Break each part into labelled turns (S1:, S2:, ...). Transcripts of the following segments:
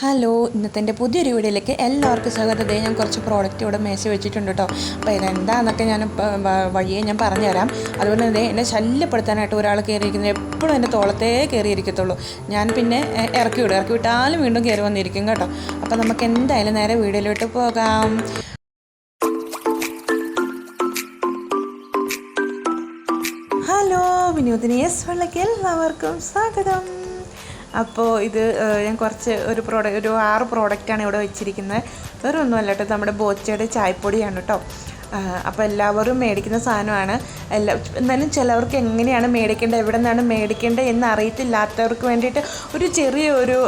S1: Hello ഇന്നത്തെ എന്റെ പുതിയൊരു വീഡിയോയിലേക്ക് എല്ലാവർക്കും സ്വാഗതം. ഞാൻ കുറച്ച് പ്രോഡക്റ്റ് ഇവിടെ മേശ വെച്ചിട്ടുണ്ട് കേട്ടോ അപ്പോൾ ഇതെന്താണെന്നൊക്കെ ഞാൻ വഴിയെ ഞാൻ പറഞ്ഞുതരാം. അതുപോലെ തന്നെ എന്നെ ശല്യപ്പെടുത്താനായിട്ട് ഒരാൾ കയറിയിരിക്കുന്നത് എപ്പോഴും എന്റെ തോളത്തേ കയറിയിരിക്കത്തുള്ളൂ ഞാൻ പിന്നെ ഇറക്കി വിടും. ഇറക്കി വിട്ടാലും വീണ്ടും കയറി വന്നിരിക്കും കേട്ടോ. അപ്പോൾ നമുക്ക് എന്തായാലും നേരെ വീഡിയോയിലോട്ട് പോകാം. ഹലോ വിനോദിനി എസ് വെള്ളയ്ക്ക് എല്ലാവർക്കും സ്വാഗതം. അപ്പോൾ ഇത് ഞാൻ കുറച്ച് ഒരു പ്രോഡക്റ്റ് ഒരു ആറ് പ്രോഡക്റ്റാണ് ഇവിടെ വെച്ചിരിക്കുന്നത്. വേറെ ഒന്നുമല്ല കേട്ടോ നമ്മുടെ ബോച്ചയുടെ ചായപ്പൊടിയാണ് കേട്ടോ. അപ്പോൾ എല്ലാവരും മേടിക്കുന്ന സാധനമാണ്. എല്ലാ എന്നാലും ചിലവർക്ക് എങ്ങനെയാണ് മേടിക്കേണ്ടത് എവിടെ നിന്നാണ് മേടിക്കേണ്ടത് എന്ന് അറിയത്തില്ലാത്തവർക്ക് വേണ്ടിയിട്ട് ഒരു ചെറിയൊരു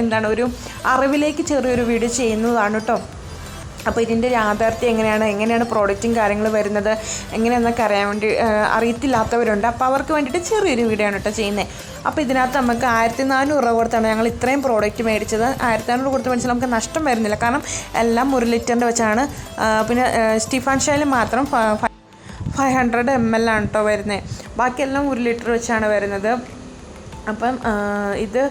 S1: എന്താണ് ഒരു അറിവിലേക്ക് ചെറിയൊരു വീഡിയോ ചെയ്യുന്നതാണ് കേട്ടോ. അപ്പോൾ ഇതിന്റെ യാഥാർത്ഥ്യം എങ്ങനെയാണ്? എങ്ങനെയാണ് പ്രോഡക്റ്റും കാര്യങ്ങൾ വരുന്നത്? എങ്ങനെയാണെന്നൊക്കെ അറിയാൻ വേണ്ടി അറിയത്തില്ലാത്തവരുണ്ട്. അപ്പോൾ അവർക്ക് വേണ്ടിയിട്ട് ചെറിയൊരു വീഡിയോ ആണ് കേട്ടോ ചെയ്യുന്നത് അപ്പോൾ ഇതിനകത്ത് നമുക്ക് ആയിരത്തി നാനൂറ് രൂപ കൊടുത്താണ് ഞങ്ങൾ ഇത്രയും പ്രോഡക്റ്റ് മേടിച്ചത്. ആയിരത്തി നാനൂറ് കൊടുത്ത് മേടിച്ചാൽ നമുക്ക് നഷ്ടം വരുന്നില്ല. കാരണം എല്ലാം ഒരു ലിറ്ററിന്റെ വെച്ചാണ്. പിന്നെ സ്റ്റിഫാൻ ഷൈൽ മാത്രം ഫൈവ് ഹൺഡ്രഡ് എം എൽ ആണ് കേട്ടോ വരുന്നത് ബാക്കിയെല്ലാം ഒരു ലിറ്റർ വെച്ചാണ് വരുന്നത്. അപ്പം ഇത്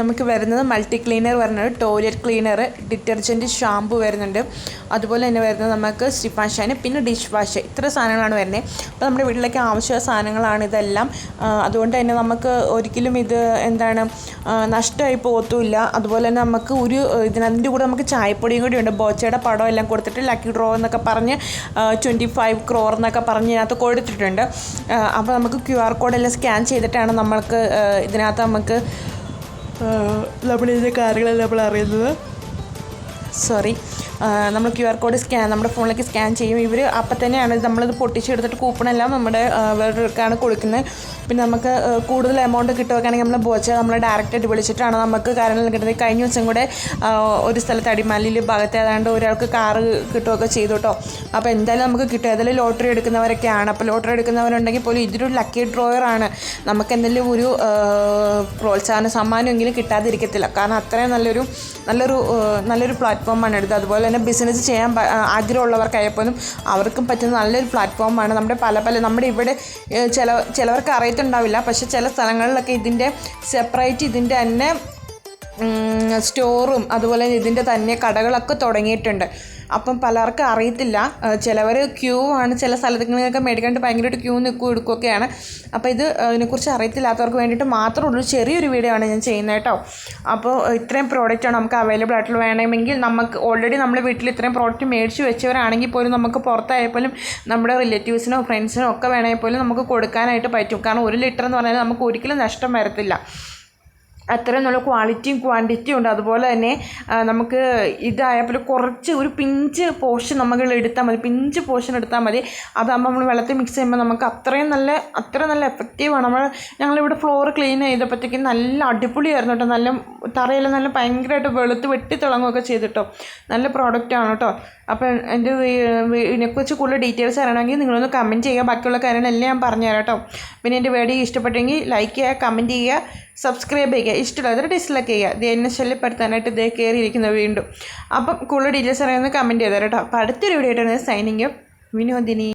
S1: നമുക്ക് വരുന്നത് മൾട്ടി ക്ലീനർ വരുന്നത് ടോയ്ലറ്റ് ക്ലീനർ ഡിറ്റർജന്റ് ഷാമ്പു വരുന്നുണ്ട്. അതുപോലെ തന്നെ വരുന്നത് നമുക്ക് സ്റ്റിഫാൻ ഷൈൻ പിന്നെ ഡിഷ് വാഷ് ഇത്ര സാധനങ്ങളാണ് വരുന്നത്. അപ്പോൾ നമ്മുടെ വീട്ടിലൊക്കെ ആവശ്യമായ സാധനങ്ങളാണ് ഇതെല്ലാം. അതുകൊണ്ട് തന്നെ നമുക്ക് ഒരിക്കലും ഇത് എന്താണ് നഷ്ടമായി പോകത്തുമില്ല അതുപോലെ തന്നെ നമുക്ക് ഒരു ഇതിനതിന്റെ കൂടെ നമുക്ക് ചായപ്പൊടിയും കൂടി ഉണ്ട്. ബോച്ചയുടെ പടം എല്ലാം കൊടുത്തിട്ട് ലക്കി ഡ്രോ എന്നൊക്കെ പറഞ്ഞ് ട്വന്റി ഫൈവ് ക്രോർ എന്നൊക്കെ പറഞ്ഞ് ഇതിനകത്ത് കൊടുത്തിട്ടുണ്ട്. അപ്പോൾ നമുക്ക് ക്യു ആർ കോഡെല്ലാം സ്കാൻ ചെയ്തിട്ടാണ് നമ്മൾക്ക് ഇതിനകത്ത് നമുക്ക് നമ്മളിതിന്റെ കാര്യങ്ങളെല്ലാം നമ്മൾ അറിയുന്നത് സോറി നമ്മൾ ക്യു ആർ കോഡ് സ്കാൻ നമ്മുടെ ഫോണിലേക്ക് സ്കാൻ ചെയ്യും. ഇവർ അപ്പം തന്നെയാണ് നമ്മളിത് പൊട്ടിച്ചെടുത്തിട്ട് കൂപ്പണെല്ലാം നമ്മുടെ വേറൊരുക്കാണ് കൊടുക്കുന്നത്. പിന്നെ നമുക്ക് കൂടുതൽ എമൗണ്ട് കിട്ടുകയാണെങ്കിൽ നമ്മൾ ബോച്ച നമ്മൾ ഡയറക്റ്റായിട്ട് വിളിച്ചിട്ടാണ് നമുക്ക് കാരണം കിട്ടുന്നത്. കഴിഞ്ഞ ദിവസം കൂടെ ഒരു സ്ഥലത്ത് അടിമാലിയിൽ ഭാഗത്ത് ഏതാണ്ട് ഒരാൾക്ക് കാറ് കിട്ടുകയൊക്കെ ചെയ്തു കേട്ടോ അപ്പോൾ എന്തായാലും നമുക്ക് കിട്ടും. ഏതായാലും ലോട്ടറി എടുക്കുന്നവരൊക്കെയാണ്. അപ്പോൾ ലോട്ടറി എടുക്കുന്നവരുണ്ടെങ്കിൽ പോലും ഇതൊരു ലക്കി ഡ്രോയറാണ് നമുക്ക് എന്തെങ്കിലും ഒരു പ്രോത്സാഹന സമ്മാനമെങ്കിലും കിട്ടാതിരിക്കത്തില്ല. കാരണം അത്രയും നല്ലൊരു നല്ലൊരു നല്ലൊരു പ്ലാറ്റ്ഫോമാണ് എടുത്തത്. അതുപോലെ തന്നെ ബിസിനസ് ചെയ്യാൻ ആഗ്രഹമുള്ളവർക്കായാൽ പോലും അവർക്കും പറ്റുന്ന നല്ലൊരു പ്ലാറ്റ്ഫോമാണ് നമ്മുടെ പല പല നമ്മുടെ ഇവിടെ ചില ചിലവർക്ക് അറിയത്തുണ്ടാവില്ല. പക്ഷെ ചില സ്ഥലങ്ങളിലൊക്കെ ഇതിന്റെ സെപ്പറേറ്റ് ഇതിന്റെ തന്നെ സ്റ്റോറും അതുപോലെ ഇതിന്റെ തന്നെ കടകളൊക്കെ തുടങ്ങിയിട്ടുണ്ട്. അപ്പം പലർക്കും അറിയത്തില്ല. ചിലവർ ക്യൂ ആണ് ചില സ്ഥലങ്ങളിലൊക്കെ മേടിക്കാണ്ട് ഭയങ്കരമായിട്ട് ക്യൂ നിൽക്കും എടുക്കുകയൊക്കെയാണ് അപ്പോൾ ഇത് ഇതിനെക്കുറിച്ച് അറിയത്തില്ലാത്തവർക്ക് വേണ്ടിയിട്ട് മാത്രമുള്ളൊരു ചെറിയൊരു വീഡിയോ ആണ് ഞാൻ ചെയ്യുന്നത് കേട്ടോ. അപ്പോൾ ഇത്രയും പ്രോഡക്റ്റാണ് നമുക്ക് അവൈലബിൾ ആയിട്ടുള്ള വേണമെങ്കിൽ നമുക്ക് ഓൾറെഡി നമ്മുടെ വീട്ടിൽ ഇത്രയും പ്രോഡക്റ്റ് മേടിച്ച് വെച്ചവരാണെങ്കിൽ പോലും നമുക്ക് പുറത്തായപ്പോലും നമ്മുടെ റിലേറ്റീവ്സിനോ ഫ്രണ്ട്സിനോ ഒക്കെ വേണമെങ്കിൽ പോലും നമുക്ക് കൊടുക്കാനായിട്ട് പറ്റും. കാരണം ഒരു ലിറ്റർ എന്ന് പറഞ്ഞാൽ നമുക്ക് ഒരിക്കലും നഷ്ടം വരത്തില്ല. അത്രയും നല്ല ക്വാളിറ്റിയും ക്വാണ്ടിറ്റിയും ഉണ്ട്. അതുപോലെ തന്നെ നമുക്ക് ഇതായപ്പോൾ കുറച്ച് ഒരു പിഞ്ച് പോർഷൻ നമുക്ക് എടുത്താൽ മതി. പിഞ്ച് പോർഷൻ എടുത്താൽ മതി. അതാകുമ്പോൾ നമ്മൾ വെള്ളത്തിൽ മിക്സ് ചെയ്യുമ്പോൾ നമുക്ക് അത്രയും നല്ല അത്ര നല്ല എഫക്റ്റീവാണ് നമ്മൾ ഞങ്ങളിവിടെ ഫ്ലോർ ക്ലീൻ ചെയ്തപ്പോഴത്തേക്കും നല്ല അടിപൊളിയായിരുന്നു കേട്ടോ. നല്ല തറയെല്ലാം നല്ല ഭയങ്കരമായിട്ട് വെളുത്ത് വെട്ടി തിളങ്ങുകയൊക്കെ ചെയ്തിട്ടോ നല്ല പ്രോഡക്റ്റാണ് കേട്ടോ. അപ്പോൾ എന്റെ ഇതിനെക്കുറിച്ച് കൂടുതൽ ഡീറ്റെയിൽസ് അറിയണമെങ്കിൽ നിങ്ങളൊന്ന് കമന്റ് ചെയ്യുക. ബാക്കിയുള്ള കാര്യങ്ങളെല്ലാം ഞാൻ പറഞ്ഞുതരാം കേട്ടോ. പിന്നെ എന്റെ വീഡിയോ ഇഷ്ടപ്പെട്ടെങ്കിൽ ലൈക്ക് ചെയ്യുക കമന്റ് ചെയ്യുക സബ്സ്ക്രൈബ് ചെയ്യുക. ഇഷ്ടമുള്ളത് ഡിസ്ലൈക്ക് ചെയ്യുക. ഇത് എന്നെ ശല്യപ്പെടുത്താനായിട്ട് ഇതേ കയറിയിരിക്കുന്നത് വീണ്ടും. അപ്പം കൂടുതൽ ഡീറ്റെയിൽസ് അറിയാമെന്ന് കമന്റ് ചെയ്തേരാം കേട്ടോ. അപ്പോൾ അടുത്തൊരു വീഡിയോ ആയിട്ടാണ് സൈനിങ്ങും വിനോദിനി